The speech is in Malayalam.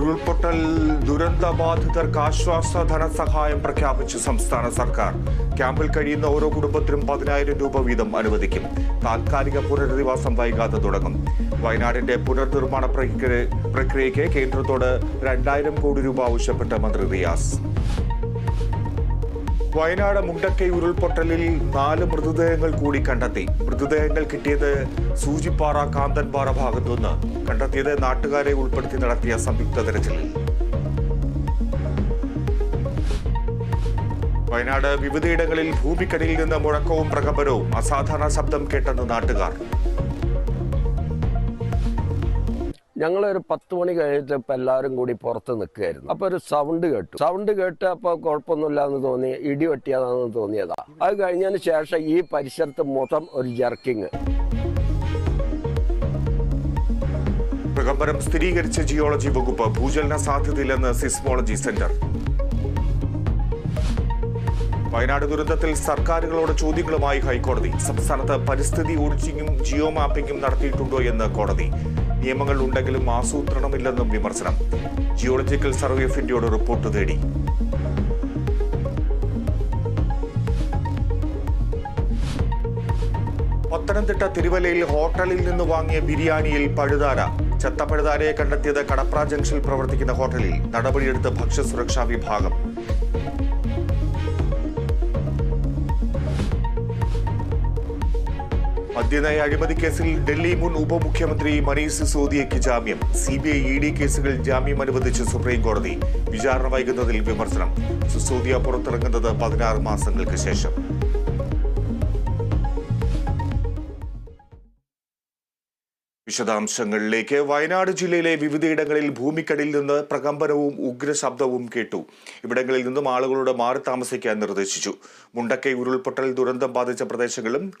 ഉരുൾപൊട്ടൽ ദുരന്തബാധിതർക്ക് ആശ്വാസ ധനസഹായം പ്രഖ്യാപിച്ചു സംസ്ഥാന സർക്കാർ. ക്യാമ്പിൽ കഴിയുന്ന ഓരോ കുടുംബത്തിനും പതിനായിരം രൂപ വീതം അനുവദിക്കും. താൽക്കാലിക പുനരധിവാസം വൈകാതെ തുടങ്ങും. വയനാടിന്റെ പുനർനിർമ്മാണ പ്രക്രിയ- പ്രക്രിയയ്ക്ക് കേന്ദ്രത്തോട് രണ്ടായിരം കോടി രൂപ ആവശ്യപ്പെട്ട മന്ത്രി റിയാസ്. വയനാട് മുണ്ടക്കൈ ഉരുൾപൊട്ടലിൽ നാല് മൃതദേഹങ്ങൾ കൂടി കണ്ടെത്തി. മൃതദേഹങ്ങൾ കിട്ടിയത് സൂചിപ്പാറ കാന്തൻപാറ ഭാഗത്തുനിന്ന് കണ്ടെത്തിയത് നാട്ടുകാരെ ഉൾപ്പെടുത്തി നടത്തിയ സംയുക്ത തെരച്ചിലിൽ. വയനാട് വിവിധയിടങ്ങളിൽ ഭൂമിക്കടിയിൽ നിന്ന് മുഴക്കവും പ്രകമ്പനവും അസാധാരണ ശബ്ദം കേട്ടെന്ന് നാട്ടുകാർ. ഞങ്ങളൊരു പത്ത് മണി കഴിഞ്ഞിട്ട് എല്ലാവരും കൂടി പുറത്ത് നിൽക്കുകയായിരുന്നു. അപ്പോൾ ഒരു സൗണ്ട് കേട്ടു. സൗണ്ട് കേട്ടപ്പോൾ കുഴപ്പമൊന്നുമില്ല എന്ന് തോന്നി ഇടി വെട്ടിയതാണെന്ന് തോന്നിയതാ. അത് കഴിഞ്ഞതിന് ശേഷം ഈ പരിസരത്ത് മൊത്തം ഒരു ജർക്കിങ് പ്രകമ്പനം സ്ഥിരീകരിച്ച ജിയോളജി വകുപ്പ് ഭൂചലന സാധ്യതയില്ലെന്ന് സിസ്മോളജി സെന്റർ വയനാട് ദുരന്തത്തിൽ സർക്കാരുകളോട് ചോദ്യങ്ങളുമായി ഹൈക്കോടതി. സംസ്ഥാനത്ത് പരിസ്ഥിതി ഓഡിറ്റിംഗും ജിയോ മാപ്പിംഗും നടത്തിയിട്ടുണ്ടോ എന്ന് കോടതി. നിയമങ്ങൾ ഉണ്ടെങ്കിലും ആസൂത്രണമില്ലെന്നും വിമർശനം. ജിയോളജിക്കൽ സർവേ ഓഫ് ഇന്ത്യയോട് റിപ്പോർട്ട് തേടി. പത്തനംതിട്ട തിരുവല്ലയിൽ ഹോട്ടലിൽ നിന്ന് വാങ്ങിയ ബിരിയാണിയിൽ പഴുതാര. ചത്ത പഴുതാരയെ കണ്ടെത്തിയത് കടപ്ര ജംഗ്ഷനിൽ പ്രവർത്തിക്കുന്ന ഹോട്ടലിൽ. നടപടിയെടുത്ത് ഭക്ഷ്യസുരക്ഷാ വിഭാഗം. മദ്യനയ അഴിമതി കേസിൽ ഡൽഹി മുൻ ഉപമുഖ്യമന്ത്രി മനീഷ് സിസോദിയയ്ക്ക് ജാമ്യം. C B I E D കേസുകൾ ജാമ്യം അനുവദിച്ച് സുപ്രീം കോടതി വിചാരണ വൈകുന്നതിൽ വിമർശനം. സിസോദിയ പുറത്തിറങ്ങുന്നത് പതിനാറ് മാസങ്ങൾക്ക് ശേഷം. വിശദാംശങ്ങളിലേക്ക്. വയനാട് ജില്ലയിലെ വിവിധയിടങ്ങളിൽ ഭൂമിക്കടിയിൽ നിന്ന് പ്രകമ്പനവും ഉഗ്രശബ്ദവും കേട്ടു. ഇവിടങ്ങളിൽ നിന്നും ആളുകളോട് മാറി താമസിക്കാൻ നിർദ്ദേശിച്ചു. മുണ്ടക്കൈ ഉരുൾപൊട്ടൽ ദുരന്തം ബാധിച്ച പ്രദേശങ്ങളും